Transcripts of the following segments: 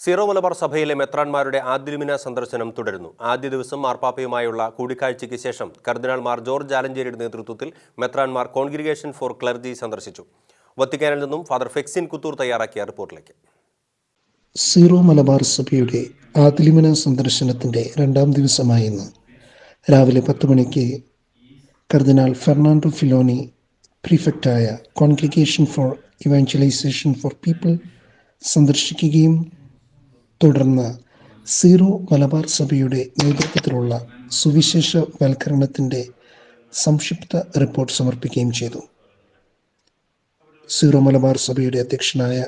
Zero Malabar സഭയിലെ മെത്രാൻമാരുടെ ആദ്യലുമിന സന്ദർശനം തുടരുന്നു. ആദ്യ ദിവസം മാർപ്പാപ്പയുമായുള്ള കൂടിക്കാഴ്ചയ്ക്ക് ശേഷം കർദിനാൾമാർ ജോർജ് ആലഞ്ചേരിയുടെ നേതൃത്വത്തിൽ മെത്രാൻമാർ കോൺഗ്രിഗേഷൻ ഫോർ ക്ലർജി സന്ദർശിച്ചു. വത്തിക്കാനിൽ നിന്നും ഫാദർ ഫെക്സിൻ കുത്തൂർ തയ്യാറാക്കിയ റിപ്പോർട്ടിലേക്ക്. സീറോ മലബാർ സഭയുടെ ആദ്യമിന സന്ദർശനത്തിന്റെ രണ്ടാം ദിവസമായ ഇന്ന് രാവിലെ പത്ത് മണിക്ക് cardinal Fernando Filoni പ്രീഫെക്റ്റായ congregation for evangelisation for people സന്ദർശിക്കുകയും തുടർന്ന് സീറോ മലബാർ സഭയുടെ നേതൃത്വത്തിലുള്ള സുവിശേഷ വൽക്കരണത്തിന്റെ സംക്ഷിപ്ത റിപ്പോർട്ട് സമർപ്പിക്കുകയും ചെയ്തു. സീറോ മലബാർ സഭയുടെ അധ്യക്ഷനായ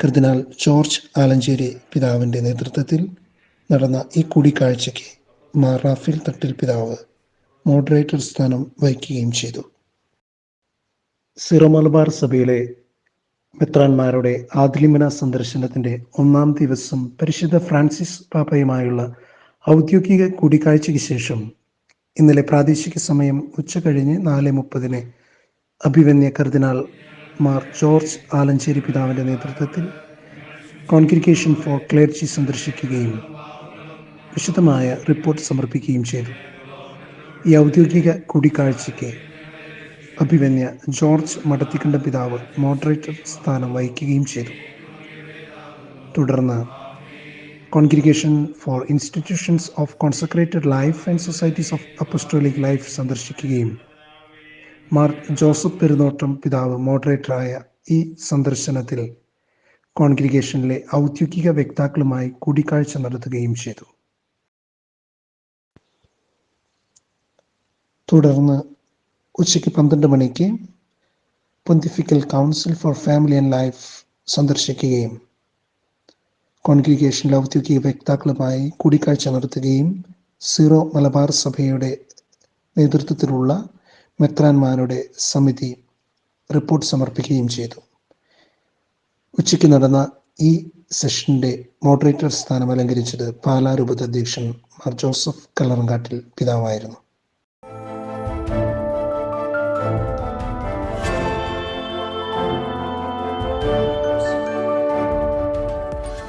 കർദിനാൾ ജോർജ് ആലഞ്ചേരി പിതാവിന്റെ നേതൃത്വത്തിൽ നടന്ന ഈ കൂടിക്കാഴ്ചയ്ക്ക് മാർ റാഫേൽ തട്ടിൽ പിതാവ് മോഡറേറ്റർ സ്ഥാനം വഹിക്കുകയും ചെയ്തു. സിറോ മലബാർ സഭയിലെ മെത്രാന്മാരുടെ ആദിലിമന സന്ദർശനത്തിന്റെ ഒന്നാം ദിവസം പരിശുദ്ധ ഫ്രാൻസിസ് പാപ്പയുമായുള്ള ഔദ്യോഗിക കൂടിക്കാഴ്ചയ്ക്ക് ശേഷം ഇന്നലെ പ്രാദേശിക സമയം ഉച്ച കഴിഞ്ഞ് നാല് മുപ്പതിന് അഭിവന്യ കർദിനാൾ മാർ ജോർജ് ആലഞ്ചേരി പിതാവിന്റെ നേതൃത്വത്തിൽ കോൺഗ്രിഗേഷൻ ഫോർ ക്ലേർജി സന്ദർശിക്കുകയും വിശദമായ റിപ്പോർട്ട് സമർപ്പിക്കുകയും ചെയ്തു. ഈ ഔദ്യോഗിക കൂടിക്കാഴ്ചയ്ക്ക് അഭിവന്യ ജോർജ് മടത്തിക്കണ്ട പിതാവ് മോഡറേറ്റർ സ്ഥാനം വഹിക്കുകയും ചെയ്തു. തുടർന്ന് congregation for institutions of consecrated life and societies of apostolic life സന്ദർശിക്കുകയും മാർ ജോസഫ് പെരുന്നോട്ടം പിതാവ് മോഡറേറ്ററായ ഈ സന്ദർശനത്തിൽ കോൺഗ്രിഗേഷനിലെ ഔദ്യോഗിക വ്യക്താക്കളുമായി കൂടിക്കാഴ്ച നടത്തുകയും ചെയ്തു. തുടർന്ന് ഉച്ചയ്ക്ക് പന്ത്രണ്ട് മണിക്ക് pontifical council for family and life സന്ദർശിക്കുകയും കോൺഗ്രിഗേഷനിലെ ഔദ്യോഗിക വക്താക്കളുമായി കൂടിക്കാഴ്ച നടത്തുകയും സീറോ മലബാർ സഭയുടെ നേതൃത്വത്തിലുള്ള മെത്രാന്മാരുടെ സമിതി റിപ്പോർട്ട് സമർപ്പിക്കുകയും ചെയ്തു. ഉച്ചയ്ക്ക് നടന്ന ഈ സെഷന്റെ മോഡറേറ്റർ സ്ഥാനം അലങ്കരിച്ചത് പാലാ രൂപത അധ്യക്ഷൻ മാർ ജോസഫ് കല്ലറങ്കാട്ടിൽ പിതാവായിരുന്നു.